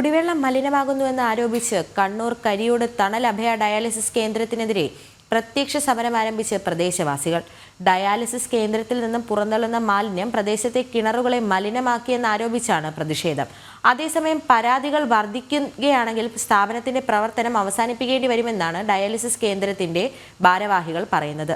കുടിവെള്ളം മലിനമാകുന്നുവെന്ന് ആരോപിച്ച് കണ്ണൂർ കരിയോട് തണൽ അഭയ ഡയാലിസിസ് കേന്ദ്രത്തിനെതിരെ പ്രത്യക്ഷ സമരം ആരംഭിച്ച് പ്രദേശവാസികൾ. ഡയാലിസിസ് കേന്ദ്രത്തിൽ നിന്നും പുറന്തള്ളുന്ന മാലിന്യം പ്രദേശത്തെ കിണറുകളെ മലിനമാക്കിയെന്നാരോപിച്ചാണ് പ്രതിഷേധം. അതേസമയം പരാതികൾ വർദ്ധിക്കുകയാണെങ്കിൽ സ്ഥാപനത്തിന്റെ പ്രവർത്തനം അവസാനിപ്പിക്കേണ്ടി വരുമെന്നാണ് ഡയാലിസിസ് കേന്ദ്രത്തിന്റെ ഭാരവാഹികൾ പറയുന്നത്.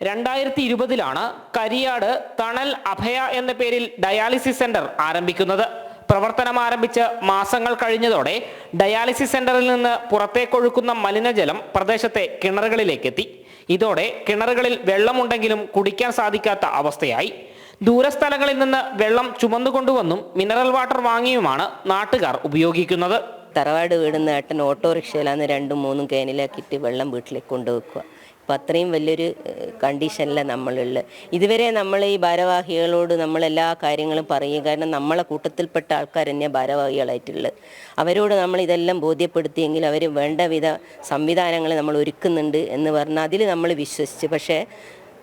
രണ്ടായിരത്തി ഇരുപതിലാണ് കരിയാട് തണൽ അഭയ എന്ന പേരിൽ ഡയാലിസിസ് സെന്റർ ആരംഭിക്കുന്നത്. പ്രവർത്തനം ആരംഭിച്ച് മാസങ്ങൾ കഴിഞ്ഞതോടെ ഡയാലിസിസ് സെന്ററിൽ നിന്ന് പുറത്തേക്കൊഴുക്കുന്ന മലിനജലം പ്രദേശത്തെ കിണറുകളിലേക്കെത്തി. ഇതോടെ കിണറുകളിൽ വെള്ളമുണ്ടെങ്കിലും കുടിക്കാൻ സാധിക്കാത്ത അവസ്ഥയായി. ദൂരസ്ഥലങ്ങളിൽ നിന്ന് വെള്ളം ചുമന്നുകൊണ്ടുവന്നും മിനറൽ വാട്ടർ വാങ്ങിയുമാണ് നാട്ടുകാർ ഉപയോഗിക്കുന്നത്. തറവാട് വീടുന്ന ഏട്ടൻ ഓട്ടോറിക്ഷയിലാണ് രണ്ടും മൂന്നും കേനിലാക്കിയിട്ട് വെള്ളം വീട്ടിലേക്ക് കൊണ്ടുവെക്കുക. അപ്പോൾ അത്രയും വലിയൊരു കണ്ടീഷനിലാണ് നമ്മളുള്ളത് ഇതുവരെ നമ്മൾ ഈ ഭാരവാഹികളോട് നമ്മൾ എല്ലാ കാര്യങ്ങളും പറയും കാരണം നമ്മളെ കൂട്ടത്തിൽപ്പെട്ട ആൾക്കാർ തന്നെ ഭാരവാഹികളായിട്ടുള്ളത് അവരോട് നമ്മൾ ഇതെല്ലാം ബോധ്യപ്പെടുത്തിയെങ്കിൽ അവർ വേണ്ട വിധ സംവിധാനങ്ങൾ നമ്മൾ ഒരുക്കുന്നുണ്ട് എന്ന് പറഞ്ഞാൽ അതിൽ നമ്മൾ വിശ്വസിച്ച്. പക്ഷേ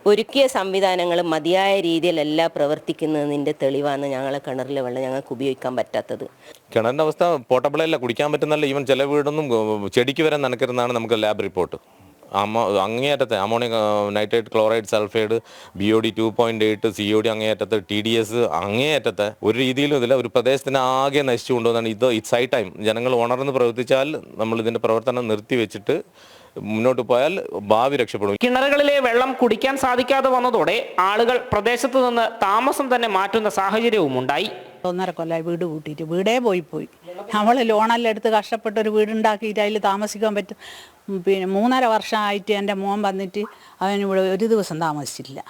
ഒരുക്കിയ സംവിധാനങ്ങൾ മതിയായ രീതിയിലല്ല പ്രവർത്തിക്കുന്നതിന്റെ തെളിവാണ് ഞങ്ങളെ കിണറിലെ വെള്ളം ഞങ്ങൾക്ക് ഉപയോഗിക്കാൻ പറ്റാത്തത്. കിണറിന്റെ അവസ്ഥ പോട്ടബിളല്ല കുടിക്കാൻ പറ്റുന്നല്ല ഈവൻ ചില വീടൊന്നും ചെടിക്ക് വരെ നനക്കരുതെന്നാണ് നമുക്ക് ലാബ് റിപ്പോർട്ട് അമോ അങ്ങേയറ്റത്തെ ammonium nitrate chloride sulphide B O D two point eight C O D അങ്ങേയറ്റത്തെ ടി ഡി എസ് അങ്ങേയറ്റത്തെ ഒരു രീതിയിലും ഇതില്ല ഒരു പ്രദേശത്തിന് ആകെ നശിച്ചു കൊണ്ടുവന്നാണ് ഇത് ഇറ്റ്സ് ഐ ടൈം ജനങ്ങൾ ഉണർന്ന് പ്രവർത്തിച്ചാൽ നമ്മൾ ഇതിന്റെ പ്രവർത്തനം നിർത്തിവെച്ചിട്ട് മുന്നോട്ട് പോയാൽ ഭാവി രക്ഷപ്പെടും. കിണറുകളിലെ വെള്ളം കുടിക്കാൻ സാധിക്കാതെ വന്നതോടെ ആളുകൾ പ്രദേശത്ത് നിന്ന് താമസം തന്നെ മാറ്റുന്ന സാഹചര്യവും ഉണ്ടായി ഒന്നര കൊല്ലമായി വീട് കൂട്ടിയിട്ട് വീടേ പോയി പോയി. നമ്മൾ ലോണെല്ലാം എടുത്ത് കഷ്ടപ്പെട്ട് ഒരു വീടുണ്ടാക്കിയിട്ട് അതിൽ താമസിക്കാൻ പറ്റും. പിന്നെ മൂന്നര വർഷമായിട്ട് എന്റെ മോൻ വന്നിട്ട് അവൻ ഇവിടെ ഒരു ദിവസം താമസിച്ചില്ല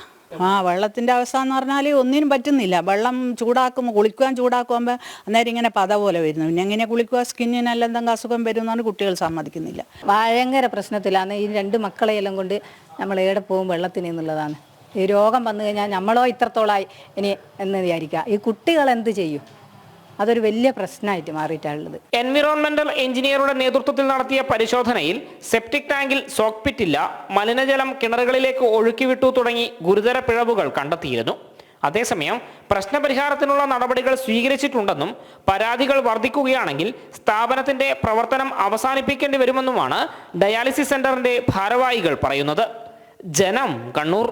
ആ വെള്ളത്തിന്റെ അവസ്ഥ എന്ന് പറഞ്ഞാൽ ഒന്നിനും പറ്റുന്നില്ല. വെള്ളം ചൂടാക്കുമ്പോൾ കുളിക്കുവാൻ ചൂടാക്കുമ്പോൾ അന്നേരം ഇങ്ങനെ പത പോലെ വരുന്നു. പിന്നെ എങ്ങനെ കുളിക്കുക സ്കിന്നിനെല്ലാം എന്തെങ്കിലും അസുഖം വരും എന്നാണ് കുട്ടികൾ സമ്മതിക്കുന്നില്ല. ഭയങ്കര പ്രശ്നത്തിലാണ് ഈ രണ്ട് മക്കളെയെല്ലാം കൊണ്ട് നമ്മൾ എവിടെ പോകും വെള്ളത്തിന് എന്നുള്ളതാണ് ഈ രോഗം വന്നു കഴിഞ്ഞാൽ നമ്മളോ ഇത്രത്തോളമായി ഇനി എന്ന് വിചാരിക്കുക. ഈ കുട്ടികൾ എന്ത് ചെയ്യും? അതൊരു വലിയ പ്രശ്നമായിട്ട് മാറിയിട്ടുള്ളത് എൻവിറോൺമെന്റൽ എഞ്ചിനീയറുടെ നേതൃത്വത്തിൽ നടത്തിയ പരിശോധനയിൽ സെപ്റ്റിക് ടാങ്കിൽ സോക്പിറ്റ് ഇല്ല മലിനജലം കിണറുകളിലേക്ക് ഒഴുക്കിവിട്ടു തുടങ്ങി ഗുരുതര പിഴവുകൾ കണ്ടെത്തിയിരുന്നു. അതേസമയം പ്രശ്നപരിഹാരത്തിനുള്ള നടപടികൾ സ്വീകരിച്ചിട്ടുണ്ടെന്നും പരാതികൾ വർദ്ധിക്കുകയാണെങ്കിൽ സ്ഥാപനത്തിന്റെ പ്രവർത്തനം അവസാനിപ്പിക്കേണ്ടി വരുമെന്നുമാണ് ഡയാലിസിസ് സെന്ററിന്റെ ഭാരവാഹികൾ പറയുന്നത്. ജനം കണ്ണൂർ.